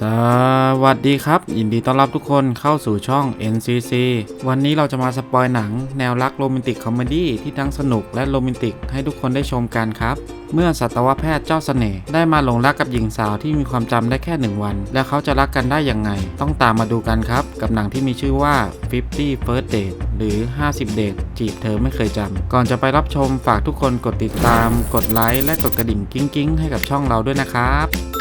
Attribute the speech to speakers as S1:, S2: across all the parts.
S1: สวัสดีครับ ยินดีต้อนรับทุกคนเข้าสู่ช่อง NCC วันนี้เราจะมาสปอยหนัง แนวรักโรแมนติกคอมเมดี้ที่ทั้งสนุกและโรแมนติกให้ทุกคนได้ชมกันครับ เมื่อสัตวแพทย์เจ้าเสน่ห์ได้มาหลงรักกับหญิงสาวที่มีความจำได้แค่หนึ่งวัน และเขาจะรักกันได้ยังไง ต้องตามมาดูกันครับ กับหนังที่มีชื่อว่า 50 First Date หรือ 50 Date จีบเธอไม่เคยจำก่อนจะไปรับชมฝากทุกคนกดติดตาม กดไลค์และกดกระดิ่งกิ้งๆให้กับช่องเราด้วยนะครับ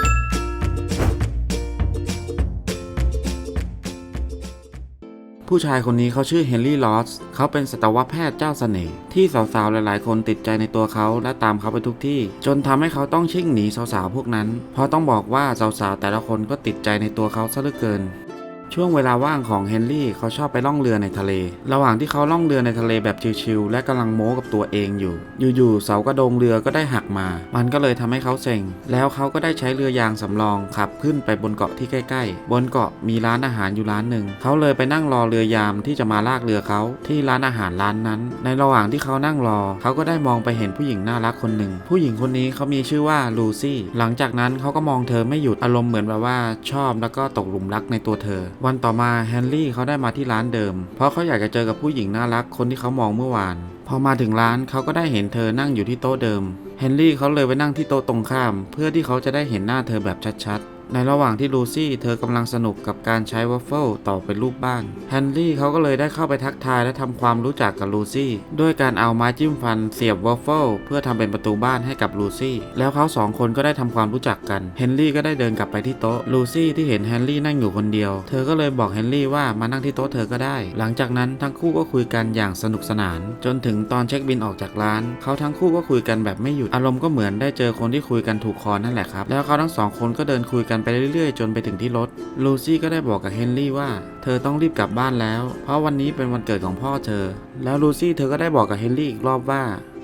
S1: ผู้ชายคนนี้เขาชื่อเฮนรี่ลอสเขาเป็นสัตวแพทย์เจ้าเสน่ห์ที่สาวๆ หลายๆ คนติดใจในตัวเขาและตามเขาไปทุกที่ จนทำให้เขาต้องชิ่งหนีสาวๆ พวกนั้น เพราะต้องบอกว่าสาวๆ แต่ละคนก็ติดใจในตัวเขาซะเหลือเกิน ช่วงเวลาว่างของเฮนรี่เขาชอบไปล่องเรือในทะเล ระหว่างที่เขาล่องเรือในทะเลแบบชิลๆและกำลังโม้กับตัวเองอยู่ อยู่ๆเสากระโดงเรือก็ได้หักมา มันก็เลยทำให้เขาเซ็ง แล้วเขาก็ได้ใช้เรือยางสำรองขับขึ้นไปบนเกาะที่ใกล้ๆ บนเกาะมีร้านอาหารอยู่ร้านหนึ่ง เขาเลยไปนั่งรอเรือยามที่จะมาลากเรือเขาที่ร้านอาหารร้านนั้น ในระหว่างที่เขานั่งรอ เขาก็ได้มองไปเห็นผู้หญิงน่ารักคนหนึ่ง ผู้หญิงคนนี้เขามีชื่อว่าลูซี่ หลังจากนั้นเขาก็มองเธอไม่หยุด อารมณ์เหมือนแบบว่าชอบแล้วก็ตกหลุมรักในตัวเธอวันต่อมาแฮนรี่เขาได้มาที่ร้านเดิม เพราะเขาอยากจะเจอกับผู้หญิงน่ารักคนที่เขามองเมื่อวาน พอมาถึงร้านเขาก็ได้เห็นเธอนั่งอยู่ที่โต๊ะเดิมเฮนรี่เขาเลยไปนั่งที่โต๊ะตรงข้าม เพื่อที่เขาจะได้เห็นหน้าเธอแบบชัดๆ ในระหว่างที่ลูซี่เธอกำลังสนุกกับการใช้วัฟเฟิลต่อเป็นรูปบ้านแฮนรี่เขาก็เลยได้เข้าไปทักทายและทำความรู้จักกับลูซี่ด้วยการเอาไม้จิ้มฟันเสียบวัฟเฟิลเพื่อทำเป็นประตูบ้านให้กับลูซี่แล้วเขาสองคนก็ได้ทำความรู้จักกันเฮนรี่ก็ได้เดินกลับไปที่โต๊ะลูซี่ที่เห็นแฮนรี่นั่งอยู่คนเดียว เธอก็เลยบอกแฮนรี่ว่ามานั่งที่โต๊ะเธอก็ได้ หลังจากนั้นทั้งคู่ก็คุยกันอย่างสนุกสนาน จนถึงตอนเช็คบินออกจากร้าน เขาทั้งคู่ก็คุยกันแบบไม่หยุดอารมณ์ก็เหมือนได้เจอคนที่คุยกันถูกคอนั่นแหละครับแล้วเขาทั้งสองคนก็เดินคุยกันไปเรื่อยๆ จนไปถึงที่รถ ลูซี่ก็ได้บอกกับเฮนรี่ว่า เธอต้องรีบกลับบ้านแล้ว เพราะวันนี้เป็นวันเกิดของพ่อเธอ แล้วลูซี่เธอก็ได้บอกกับเฮนรี่อีกรอบว่า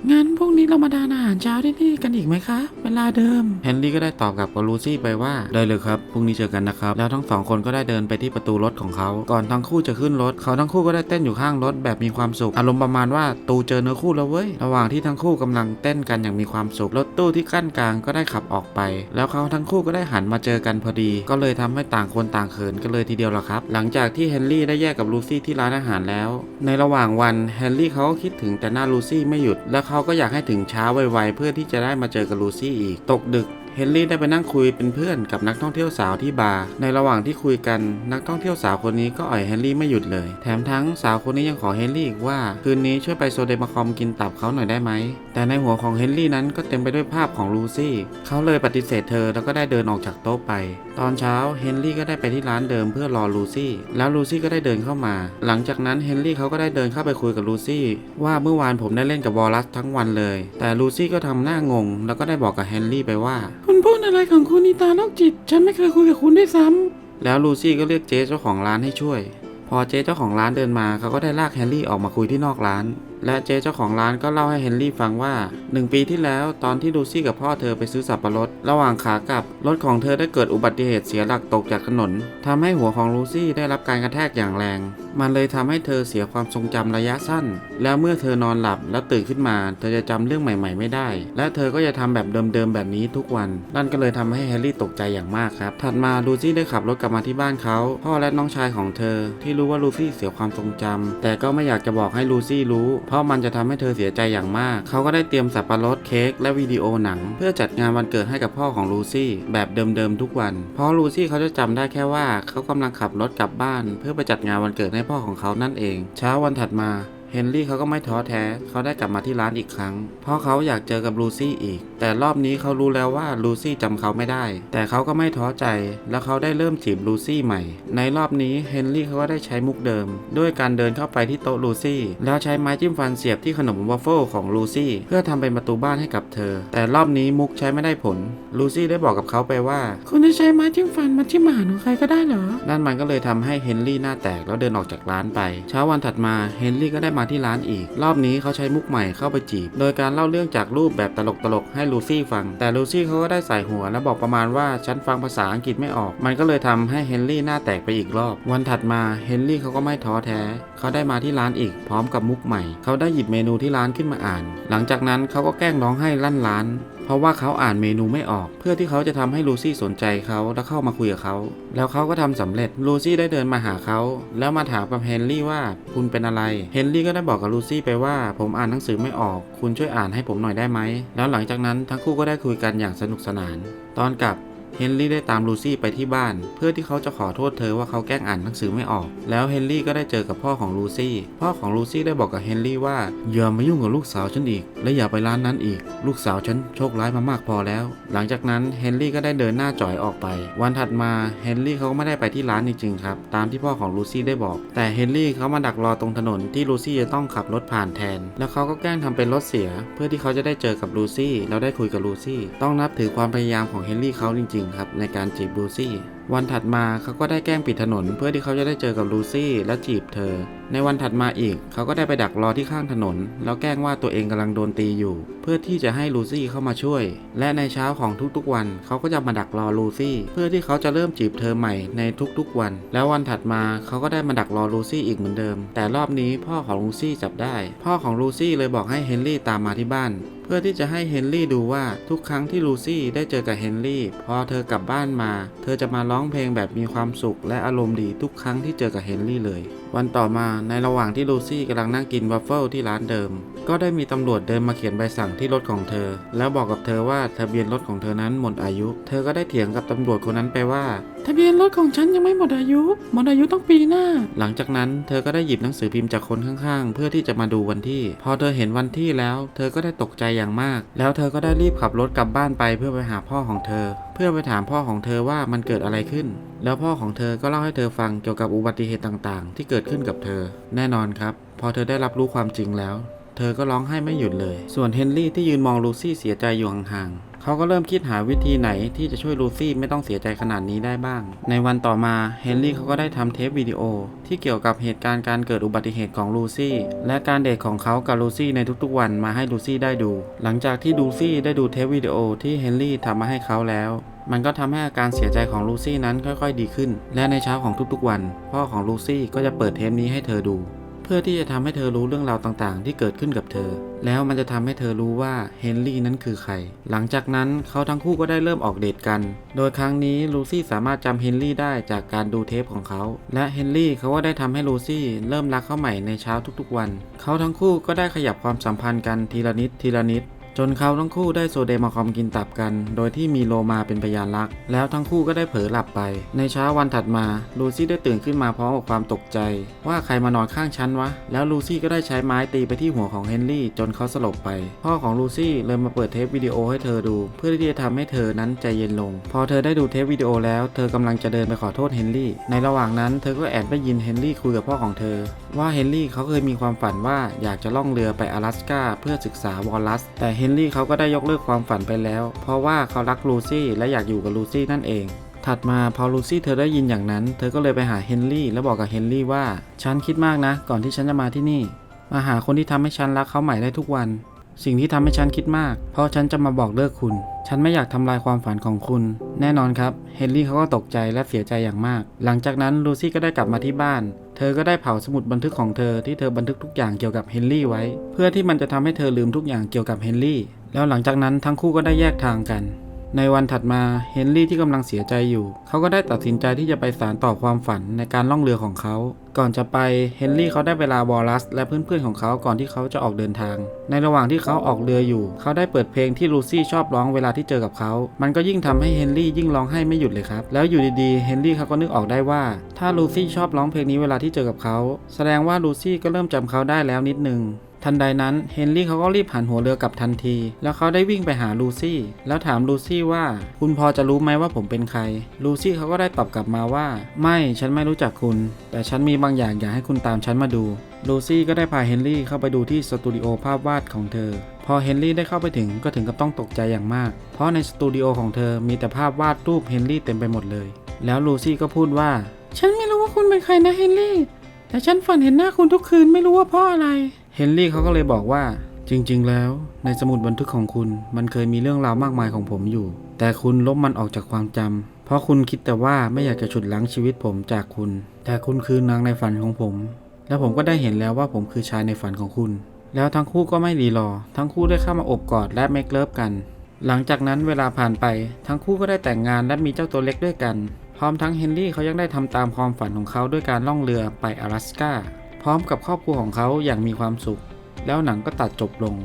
S1: งั้นพรุ่งนี้เรามาทานอาหารเช้าที่นี่กันอีกไหมคะ เวลาเดิมเฮนรี่ก็ได้ตอบกับกับลูซี่ไปว่าได้เลยครับพรุ่งนี้เจอกันนะครับ แล้วทั้งสองคนก็ได้เดินไปที่ประตูรถของเขา ก่อนทั้งคู่จะขึ้นรถ เขาทั้งคู่ก็ได้เต้นอยู่ข้างรถแบบมีความสุข อารมณ์ประมาณว่าตูเจอเนื้อคู่แล้วเว้ย ระหว่างที่ทั้งคู่กำลังเต้นกันอย่างมีความสุข รถตู้ที่กั้นกลางก็ได้ขับออกไป แล้วเขาทั้งคู่ก็ได้หันมาเจอกันพอดี ก็เลยทำให้ต่างคนต่างเขินกันเลยทีเดียวละครับ หลังจากที่เฮนรี่ได้แยกกับลูซี่ที่ร้านอาหารแล้ว ในระหว่างวันแฮนรี่เขาก็คิดถึงแต่หน้าลูซี่ไม่หยุดและเขาก็อยากให้ถึงเช้าไวๆเพื่อที่จะได้มาเจอกับลูซี่อีก ตกดึกเฮนรี่ได้ไปนั่งคุยเป็นเพื่อนกับนักท่องเที่ยวสาวที่บาร์ในระหว่างที่คุยกันนักท่องเที่ยวสาวคนนี้ก็อ่อยเฮนรี่ไม่หยุดเลย แถมทั้งสาวคนนี้ยังขอเฮนรี่อีกว่า คืนนี้ช่วยไปโซเดมาคอมกินตับเขาหน่อยได้ไหม แต่ในหัวของเฮนรี่นั้นก็เต็มไปด้วยภาพของลูซี่เขาเลยปฏิเสธเธอแล้วก็ได้เดินออกจากโต๊ะไป ตอนเช้าเฮนรี่ก็ได้ไปที่ร้านเดิมเพื่อรอลูซี่แล้วลูซี่ก็ได้เดินเข้ามา หลังจากนั้นเฮนรี่เขาก็ได้เดินเข้าไปคุยกับลูซี่ว่าเมื่อวานผมได้เล่นกับวอลลัสทั้งวันเลย แต่ลูซี่ก็ทำหน้างง แล้วก็ได้บอกกับเฮนรี่ไปว่า พูดอะไรของคุณอีตาโรคจิต ฉันไม่เคยคุยกับคุณด้วยซ้ำแล้วลูซี่ก็เรียกเจ๊เจ้าของร้านให้ช่วย พอเจ๊เจ้าของร้านเดินมาเขาก็ได้ลากแฮร์รี่ออกมาคุยที่นอกร้าน และเจ๊เจ้าของร้านก็เล่าให้เฮนรี่ฟังว่า 1 ปีที่แล้วตอนที่ลูซี่กับพ่อเธอไปซื้อสับปะรด ระหว่างขากลับ รถของเธอได้เกิดอุบัติเหตุเสียหลักตกจากถนนทำให้หัวของลูซี่ได้รับการกระแทกอย่างแรง มันเลยทำให้เธอเสียความทรงจำระยะสั้น แล้วเมื่อเธอนอนหลับแล้วตื่นขึ้นมา เธอจะจำเรื่องใหม่ ๆ ไม่ได้ และเธอก็จะทำแบบเดิมๆแบบนี้ทุกวัน นั่นก็เลยทำให้แฮร์รี่ตกใจอย่างมากครับ ถัดมาลูซี่ได้ขับรถกลับมาที่บ้านเขาพ่อและน้องชายของเธอ ที่รู้ว่าลูซี่เสียความทรงจำแต่ก็ไม่อยากจะบอกให้ลูซี่รู้เพราะมันจะทำให้เธอเสียใจอย่างมาก เขาก็ได้เตรียมสับปะรดเค้กและวิดีโอหนัง เพื่อจัดงานวันเกิดให้กับพ่อของลูซี่แบบเดิมๆทุกวัน เพราะลูซี่เขาจะจำได้แค่ว่าเขากำลังขับรถกลับบ้าน เพื่อไปจัดงานวันเกิดให้พ่อของเขานั่นเอง เช้าวันถัดมาเฮนรี่เขาก็ไม่ท้อแท้ เขาได้กลับมาที่ร้านอีกครั้ง เพราะเขาอยากเจอกับลูซี่อีก แต่รอบนี้เขารู้แล้วว่าลูซี่จำเขาไม่ได้ แต่เขาก็ไม่ท้อใจ แล้วเขาได้เริ่มจีบลูซี่ใหม่ ในรอบนี้เฮนรี่เขาก็ได้ใช้มุกเดิม ด้วยการเดินเข้าไปที่โต๊ะลูซี่ แล้วใช้ไม้จิ้มฟันเสียบที่ขนมวัฟเฟิลของลูซี่ เพื่อทำเป็นประตูบ้านให้กับเธอ แต่รอบนี้มุกใช้ไม่ได้ผล ลูซี่ได้บอกกับเขาไปว่า คุณจะใช้ไม้จิ้มฟันมาจิ้มาของใครก็ได้เหรอ นั่นมันก็เลยทำให้เฮนรี่หน้าแตกแล้วเดินออกจากร้านไป เช้าวันถัดมาเฮนรี่ก็ได้มาที่ร้านอีก รอบนี้เขาใช้มุกใหม่เข้าไปจีบ โดยการเล่าเรื่องจากรูปแบบตลกๆให้ลูซี่ฟัง แต่ลูซี่เขาก็ได้ใส่หัวและบอกประมาณว่าฉันฟังภาษาอังกฤษไม่ออก มันก็เลยทำให้เฮนรี่หน้าแตกไปอีกรอบ วันถัดมาเฮนรี่เขาก็ไม่ท้อแท้ เขาได้มาที่ร้านอีก พร้อมกับมุกใหม่ เขาได้หยิบเมนูที่ร้านขึ้นมาอ่าน หลังจากนั้นเขาก็แกล้งร้องไห้ลั่นร้านเพราะว่าเขาอ่านเมนูไม่ออก เพื่อที่เขาจะทำให้ลูซี่สนใจเขาและเข้ามาคุยกับเขา แล้วเขาก็ทำสำเร็จ ลูซี่ได้เดินมาหาเขา แล้วมาถามกับเฮนรี่ว่าคุณเป็นอะไร เฮนรี่ก็ได้บอกกับลูซี่ไปว่า ผมอ่านหนังสือไม่ออก คุณช่วยอ่านให้ผมหน่อยได้ไหม แล้วหลังจากนั้นทั้งคู่ก็ได้คุยกันอย่างสนุกสนาน ตอนกลับ เฮนรี่ได้ตามลูซี่ไปที่บ้าน เพื่อที่เขาจะขอโทษเธอว่าเขาแกล้งอ่านหนังสือไม่ออก แล้วเฮนรี่ก็ได้เจอกับพ่อของลูซี่พ่อของลูซี่ได้บอกกับเฮนรี่ว่าอย่ามายุ่งกับลูกสาวฉันอีก และอย่าไปร้านนั้นอีก ลูกสาวฉันโชคร้ายมามากพอแล้ว หลังจากนั้นเฮนรี่ก็ได้เดินหน้าจ่อยออกไป วันถัดมาเฮนรี่เขาก็ไม่ได้ไปที่ร้านจริงๆครับตามที่พ่อของลูซี่ได้บอก แต่เฮนรี่เขามาดักรอตรงถนนที่ลูซี่จะต้องขับรถผ่านแทน แล้วเขาก็แกล้งทำเป็นรถเสีย เพื่อที่เขาจะได้เจอกับลูซี่แล้วได้คุยกับลูซี่ต้องนับถือความพยายามของเฮนรี่เขาจริงๆครับในการจีบลูซี่ วันถัดมาเขาก็ได้แกล้งปิดถนนเพื่อที่เขาจะได้เจอกับลูซี่และจีบเธอ ในวันถัดมาอีก เขาก็ได้ไปดักรอที่ข้างถนน แล้วแกล้งว่าตัวเองกำลังโดนตีอยู่ เพื่อที่จะให้ลูซี่เข้ามาช่วย และในเช้าของทุกๆวัน เขาก็จะมาดักรอลูซี่ เพื่อที่เขาจะเริ่มจีบเธอใหม่ในทุกๆวัน แล้ววันถัดมาเขาก็ได้มาดักรอลูซี่อีกเหมือนเดิม แต่รอบนี้พ่อของลูซี่จับได้ พ่อของลูซี่เลยบอกให้เฮนรี่ตามมาที่บ้านเพื่อที่จะให้เฮนรี่ดูว่าทุกครั้งที่ลูซี่ได้เจอกับเฮนรี่พอเธอกลับบ้านมา เธอจะมาร้องเพลงแบบมีความสุขและอารมณ์ดีทุกครั้งที่เจอกับเฮนรี่เลย วันต่อมาในระหว่างที่ลูซี่กำลังนั่งกินวัฟเฟิลที่ร้านเดิม ก็ได้มีตำรวจเดินมาเขียนใบสั่งที่รถของเธอ แล้วบอกกับเธอว่าทะเบียนรถของเธอนั้นหมดอายุ เธอก็ได้เถียงกับตำรวจคนนั้นไปว่าทะเบียนรถของฉันยังไม่หมดอายุ หมดอายุต้องปีหน้า หลังจากนั้นเธอก็ได้หยิบหนังสือพิมพ์จากคนข้างๆ เพื่อที่จะมาดูวันที่ พอเธอเห็นวันที่แล้ว เธอก็ได้ตกใจอย่างมาก แล้วเธอก็ได้รีบขับรถกลับบ้านไปเพื่อไปหาพ่อของเธอ เพื่อไปถามพ่อของเธอว่ามันเกิดอะไรขึ้น แล้วพ่อของเธอก็เล่าให้เธอฟังเกี่ยวกับอุบัติเหตุต่างๆ ที่เกิดขึ้นกับเธอ แน่นอนครับ พอเธอได้รับรู้ความจริงแล้ว เธอก็ร้องไห้ไม่หยุดเลย ส่วนเฮนรี่ที่ยืนมองลูซี่เสียใจอยู่ห่างๆ เขาก็เริ่มคิดหาวิธีไหนที่จะช่วยลูซี่ไม่ต้องเสียใจขนาดนี้ได้บ้าง ในวันต่อมาเฮนรี่เขาก็ได้ทำเทปวิดีโอ ที่เกี่ยวกับเหตุการณ์การเกิดอุบัติเหตุของลูซี่ และการเดทของเขากับลูซี่ในทุกๆวันมาให้ลูซี่ได้ดู หลังจากที่ลูซี่ได้ดูเทปวิดีโอที่เฮนรี่ทำมาให้เขาแล้วมันก็ทำให้อาการเสียใจของลูซี่นั้นค่อยๆ ดีขึ้น และในเช้าของทุกๆวัน พ่อของลูซี่ก็จะเปิดเทปนี้ให้เธอดู พื่อที่จะทำให้เธอรู้เรื่องราวต่างๆ ที่เกิดขึ้นกับเธอ แล้วมันจะทำให้เธอรู้ว่าเฮนรี่นั้นคือใคร หลังจากนั้นเขาทั้งคู่ก็ได้เริ่มออกเดทกัน โดยครั้งนี้ลูซี่สามารถจำเฮนรี่ได้จากการดูเทปของเขา และเฮนรี่เขาก็ได้ทำให้ลูซี่เริ่มรักเขาใหม่ในเช้าทุกๆวัน เขาทั้งคู่ก็ได้ขยับความสัมพันธ์กันทีละนิดทีละนิด จนเขาทั้งคู่ได้โซเดมาคอมกินตับกัน โดยที่มีโลมาเป็นพยานรัก แล้วทั้งคู่ก็ได้เผลอหลับไป ในเช้าวันถัดมา ลูซี่ได้ตื่นขึ้นมาพร้อมกับความตกใจ ว่าใครมานอนข้างฉันวะ แล้วลูซี่ก็ได้ใช้ไม้ตีไปที่หัวของเฮนรี่จนเขาสลบไป พ่อของลูซี่เลยมาเปิดเทปวิดีโอให้เธอดู เพื่อที่จะทำให้เธอนั้นใจเย็นลง พอเธอได้ดูเทปวิดีโอแล้วเธอกำลังจะเดินไปขอโทษเฮนรี่ในระหว่างนั้นเธอก็แอบได้ยินเฮนรี่คุยกับพ่อของเธอ ว่าเฮนรี่เขาเคยมีความฝันว่าอยากจะล่องเรือไป阿拉สกาเพื่อศึกษาวอลลัสแต่เฮนรี่เขาก็ได้ยกเลิกความฝันไปแล้ว เพราะว่าเขารักลูซี่และอยากอยู่กับลูซี่นั่นเอง ถัดมาพอลูซี่เธอได้ยินอย่างนั้น เธอก็เลยไปหาเฮนรี่แล้วบอกกับเฮนรี่ว่า ฉันคิดมากนะ ก่อนที่ฉันจะมาที่นี่ มาหาคนที่ทำให้ฉันรักเขาใหม่ได้ทุกวัน สิ่งที่ทำให้ฉันคิดมาก เพราะฉันจะมาบอกเลิกคุณ ฉันไม่อยากทำลายความฝันของคุณ แน่นอนครับ เฮนรี่เขาก็ตกใจและเสียใจอย่างมาก หลังจากนั้นลูซี่ก็ได้กลับมาที่บ้าน ธอก็ได้เผาสมุดบันทึกของเธอที่เธอบันทึกทุกอย่างเกี่ยวกับเฮนรี่ไว้ เพื่อที่มันจะทำให้เธอลืมทุกอย่างเกี่ยวกับเฮนรี่แล้วหลังจากนั้นทั้งคู่ก็ได้แยกทางกัน ในวันถัดมาเฮนรี่ที่กำลังเสียใจอยู่ เขาก็ได้ตัดสินใจที่จะไปสารต่อความฝันในการล่องเรือของเขา ก่อนจะไปเฮนรี่เขาได้เวลาวอลลัส และเพื่อนๆของเขาก่อนที่เขาจะออกเดินทาง ในระหว่างที่เขาออกเรืออยู่ เขาได้เปิดเพลงที่ลูซี่ชอบร้องเวลาที่เจอกับเขา มันก็ยิ่งทำให้เฮนรี่ยิ่งร้องไห้ไม่หยุดเลยครับ แล้วอยู่ดีๆเฮนรี่เขาก็นึกออกได้ว่า ถ้าลูซี่ชอบร้องเพลงนี้เวลาที่เจอกับเขา แสดงว่าลูซี่ก็เริ่มจำเขาได้แล้วนิดนึง ทันใดนั้นเฮนรี่เขาก็รีบหันหัวเรือกลับทันที แล้วเขาได้วิ่งไปหาลูซี่ แล้วถามลูซี่ว่า คุณพอจะรู้ไหมว่าผมเป็นใคร ลูซี่เขาก็ได้ตอบกลับมาว่า ไม่ฉันไม่รู้จักคุณ แต่ฉันมีบางอย่างอยากให้คุณตามฉันมาดูลูซี่ก็ได้พาเฮนรี่เข้าไปดูที่สตูดิโอภาพวาดของเธอ พอเฮนรี่ได้เข้าไปถึงก็ถึงกับต้องตกใจอย่างมาก เพราะในสตูดิโอของเธอมีแต่ภาพวาดรูปเฮนรี่เต็มไปหมดเลย แล้วลูซี่ก็พูดว่า ฉันไม่รู้ว่าคุณเป็นใครนะเฮนรี่ แต่ฉันฝันเห็นหน้าคุณทุกคืนไม่รู้ว่าเพราะอะไร เฮนรี่เขาก็เลยบอกว่า จริงๆ แล้ว ในสมุดบันทึกของคุณ มันเคยมีเรื่องราวมากมายของผมอยู่ แต่คุณลบมันออกจากความจำเพราะคุณคิดแต่ว่าไม่อยากจะฉุดล้างชีวิตผมจากคุณ แต่คุณคือนางในฝันของผม แล้วผมก็ได้เห็นแล้วว่าผมคือชายในฝันของคุณ แล้วทั้งคู่ก็ไม่รีรอ ทั้งคู่ได้เข้ามาอบกอดและเมคเลิฟกัน หลังจากนั้นเวลาผ่านไป ทั้งคู่ก็ได้แต่งงานและมีเจ้าตัวเล็กด้วยกัน พร้อมทั้งเฮนรี่เขายังได้ทำตามความฝันของเขาด้วยการล่องเรือไป阿拉斯กา พร้อมกับครอบครัวของเขาอย่างมีความสุข แล้วหนังก็ตัดจบลง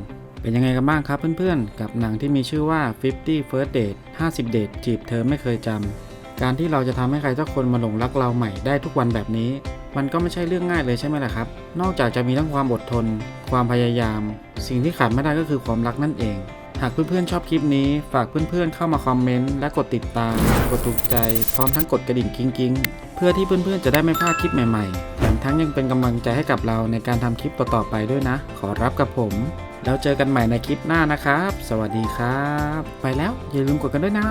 S1: เป็นยังไงกันบ้างครับเพื่อนๆ กับหนังที่มีชื่อว่า 50 First Date 50 Date จีบเธอไม่เคยจำ การที่เราจะทำให้ใครสักคนมาหลงรักเราใหม่ได้ทุกวันแบบนี้ มันก็ไม่ใช่เรื่องง่ายเลยใช่ไหมล่ะครับ นอกจากจะมีทั้งความอดทน ความพยายาม สิ่งที่ขาดไม่ได้ก็คือความรักนั่นเอง หากเพื่อนๆชอบคลิปนี้ฝากเพื่อนๆเข้ามาคอมเมนต์และกดติดตาม กดถูกใจ พร้อมทั้งกดกระดิ่งกิ้งๆ เพื่อที่เพื่อนๆจะได้ไม่พลาดคลิปใหม่ๆ แถมทั้งยังเป็นกำลังใจให้กับเราในการทำคลิปต่อๆไปด้วยนะ ขอรับกับผม แล้วเจอกันใหม่ในคลิปหน้านะครับ สวัสดีครับ ไปแล้วอย่าลืมกดกันด้วยนะ